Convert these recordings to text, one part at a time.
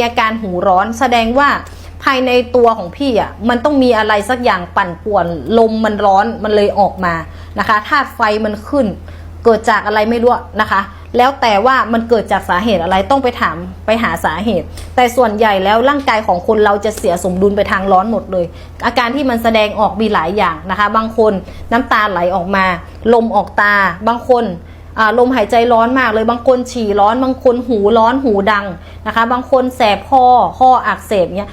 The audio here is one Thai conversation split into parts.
มีอาการหูร้อนแสดงว่าภายในตัวของพี่อะมันต้องมีอะไรสักอย่างปั่นป่วนลมมันร้อนมันเลยออกมานะคะธาตุไฟมันขึ้น เกิดจากอะไรไม่รู้นะคะ แล้วแต่ว่ามันเกิดจากสาเหตุอะไรต้องไปถามไปหาสาเหตุ แต่ส่วนใหญ่แล้วร่างกายของคนเราจะเสียสมดุลไปทางร้อนหมดเลย อาการที่มันแสดงออกมีหลายอย่างนะคะ บางคนน้ำตาไหลออกมา ลมออกตา บางคน ลมหายใจร้อนมากเลยบางคนฉี่ร้อนบางคนหูร้อนหูดังนะคะ บางคนแสบคอข้ออักเสบเนี่ย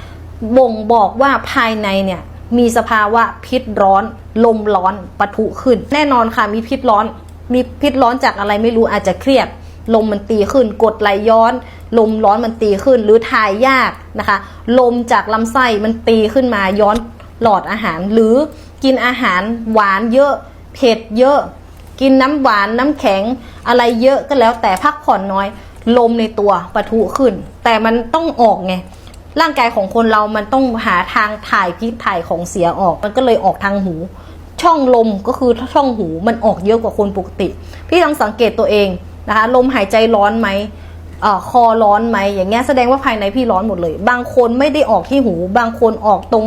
บ่งบอกว่าภายในเนี่ยมีสภาวะพิษร้อน ลมร้อนปะทุขึ้น แน่นอนค่ะมีพิษร้อน มีพิษร้อนจากอะไรไม่รู้อาจจะเครียด ลมมันตีขึ้น กดไหลย้อน ลมร้อนมันตีขึ้น หรือถ่ายยากนะคะ ลมจากลำไส้มันตีขึ้นมาย้อนหลอดอาหาร หรือกินอาหารหวานเยอะเผ็ดเยอะ กินน้ำหวานน้ำแข็งอะไรเยอะก็แล้วแต่พักผ่อนน้อย ลมในตัวปะทุขึ้น แต่มันต้องออกไงร่างกายของคนเรามันต้องหาทางถ่ายพิษถ่ายของเสียออก มันก็เลยออกทางหู ช่องลมก็คือช่องหูมันออกเยอะกว่าคนปกติ พี่ลองสังเกตตัวเองนะคะลมหายใจร้อนไหมอคอร้อนไหมอย่างเงี้ยแสดงว่าภายในพี่ร้อนหมดเลย บางคนไม่ได้ออกที่หู บางคนออกตรง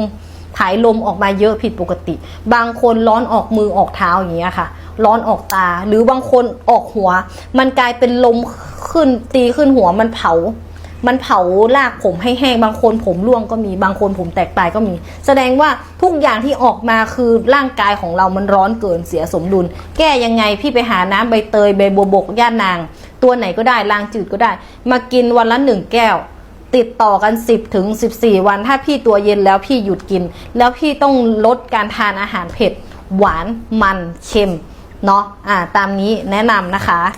ถ่ายลมออกมาเยอะผิดปกติ บางคนร้อนออกมือออกเท้าอย่างเงี้ยค่ะ ร้อนออกตา หรือบางคนออกหัว มันกลายเป็นลมขึ้นตีขึ้นหัวมันเผา มันเผาลากผมให้แห้งบางคนผมร่วงก็มีบางคนผมแตกปลายก็มี แสดงว่าทุกอย่างที่ออกมาคือร่างกายของเรามันร้อนเกินเสียสมดุล แก้ยังไงพี่ไปหาน้ำใบเตยใบบัวบกย่านาง ตัวไหนก็ได้ล้างจืดก็ได้ มากินวันละหนึ่งแก้วติดต่อกัน 10ถึง14 วัน ถ้าพี่ตัวเย็นแล้วพี่หยุดกิน แล้วพี่ต้องลดการทานอาหารเผ็ด หวานมันเค็ม เนาะอ่าตามนี้แนะนำนะคะ